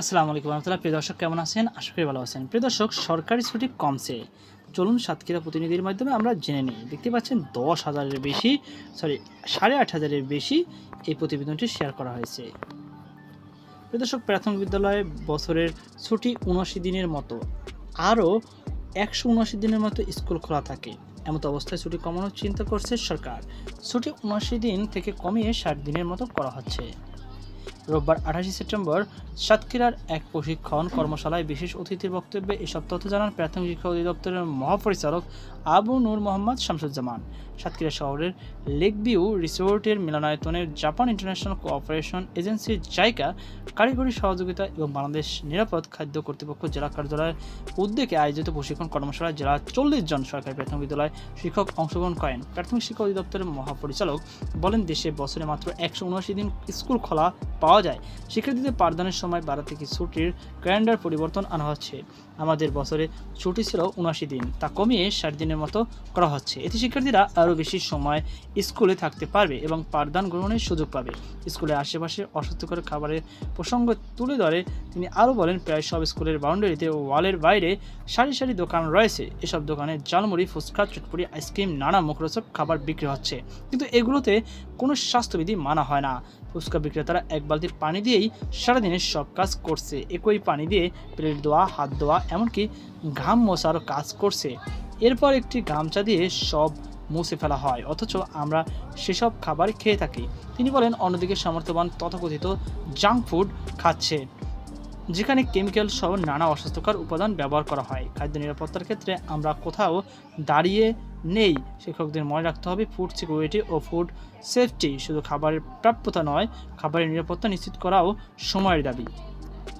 আসসালামু আলাইকুম রহমতুল্লাহ। প্রিয় দর্শক, কেমন আছেন? আশা করি ভালো আছেন। প্রিয় দর্শক, সরকারি ছুটি কমছে। চলুন সাতক্ষীরা প্রতিনিধির মাধ্যমে আমরা জেনে নিই। দেখতে পাচ্ছেন, দশ হাজারের বেশি, সরি, সাড়ে আট হাজারের বেশি এই প্রতিবেদনটি শেয়ার করা হয়েছে। প্রিয় দর্শক, প্রাথমিক বিদ্যালয়ে বছরের ছুটি উনআশি দিনের মতো। আরও একশো উনআশি দিনের মতো স্কুল খোলা থাকে। এমত অবস্থায় ছুটি কমানোর চিন্তা করছে সরকার। ছুটি উনআশি দিন থেকে কমিয়ে ষাট দিনের মতো করা হচ্ছে। রোববার আঠাশে সেপ্টেম্বর সাতক্ষীরার এক প্রশিক্ষণ কর্মশালায় বিশেষ অতিথির বক্তব্যে এসব তথ্য জানান প্রাথমিক শিক্ষা অধিদপ্তরের মহাপরিচালক আবু নূর মোহাম্মদ শামসুজ্জামান। সাতক্ষীরা শহরের লেক ভিউ রিসোর্টের মিলনায়তনের জাপান ইন্টারন্যাশনাল কোঅপারেশন এজেন্সির জায়গা, কারিগরি সহযোগিতা এবং বাংলাদেশ নিরাপদ খাদ্য কর্তৃপক্ষ জেলা কার্যালয়ের উদ্যোগে আয়োজিত প্রশিক্ষণ কর্মশালায় জেলা চল্লিশ জন সরকারি প্রাথমিক বিদ্যালয় শিক্ষক অংশগ্রহণ করেন। প্রাথমিক শিক্ষা অধিদপ্তরের মহাপরিচালক বলেন, দেশে বছরে মাত্র একশো উনআশি দিন স্কুল খোলা পাওয়া যায়। শিক্ষার্থীদের পাঠদানের সময় বাড়া থেকে ছুটির ক্যালেন্ডার পরিবর্তন আনা হচ্ছে। আমাদের বছরে ছুটি ছিল উনআশি দিন। তা কমিয়ে ষাট দিনের মতো করা হচ্ছে। এতে শিক্ষার্থীরা আরও বেশি সময় স্কুলে থাকতে পারবে এবং পাঠদান গ্রহণের সুযোগ পাবে। স্কুলের আশেপাশে অস্বাস্থ্যকর খাবারের প্রসঙ্গ তুলে ধরে তিনি আরও বলেন, প্রায় সব স্কুলের বাউন্ডারিতে ও ওয়ালের বাইরে সারি সারি দোকান রয়েছে। এসব দোকানে জালমুড়ি ফুচকা চটপুরি আইসক্রিম, নানা মুখরোচক খাবার বিক্রি হচ্ছে। কিন্তু এগুলোতে কোনো স্বাস্থ্যবিধি মানা হয় না। ফুচকা বিক্রেতারা এক বালতির পানি দিয়েই সারাদিনের সব কাজ করছে। একই পানি দিয়ে প্লেট ধোয়া, হাত ধোয়া, এমনকি ঘাম মোছারও কাজ করছে। এরপর একটি গামছা দিয়ে সব মুছে ফেলা হয়, অথচ আমরা সেসব খাবার খেয়ে থাকি। তিনি বলেন, অন্যদিকে সামর্থ্যবান তথাকথিত জাঙ্ক ফুড খাচ্ছে, যেখানে কেমিক্যাল সহ নানা অস্বাস্থ্যকর উপাদান ব্যবহার করা হয়। খাদ্য নিরাপত্তার ক্ষেত্রে আমরা কোথাও দাঁড়িয়ে নেই, শিক্ষকদের মনে রাখতে হবে ফুড সিকিউরিটি ও ফুড সেফটি। শুধু খাবারের প্রাপ্যতা নয়, খাবারের নিরাপত্তা নিশ্চিত করাও সময়ের দাবি।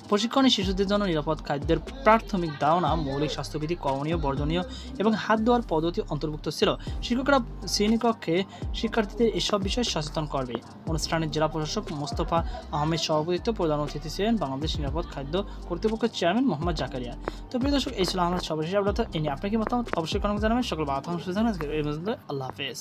প্রশিক্ষণে শিশুদের জন্য নিরাপদ খাদ্যের প্রাথমিক ধারণা, মৌলিক স্বাস্থ্যবিধি করণীয়, বর্জনীয় এবং হাত ধোয়ার পদ্ধতি অন্তর্ভুক্ত ছিল। শিক্ষকরা শ্রেণীকক্ষে শিক্ষার্থীদের এসব বিষয়ে সচেতন করবে। অনুষ্ঠানের জেলা প্রশাসক মোস্তফা আহমেদ সভাপতিত্ব প্রধান অতিথি ছিলেন বাংলাদেশ নিরাপদ খাদ্য কর্তৃপক্ষের চেয়ারম্যান মোহাম্মদ জাকারিয়া। তো প্রিয় দর্শক, এই ছিল আমার সর্বশেষ আপনাকে মতামত? অবশ্যই কোনো জানাবেন। সকল জানাবেন আল্লাহ হাফেজ।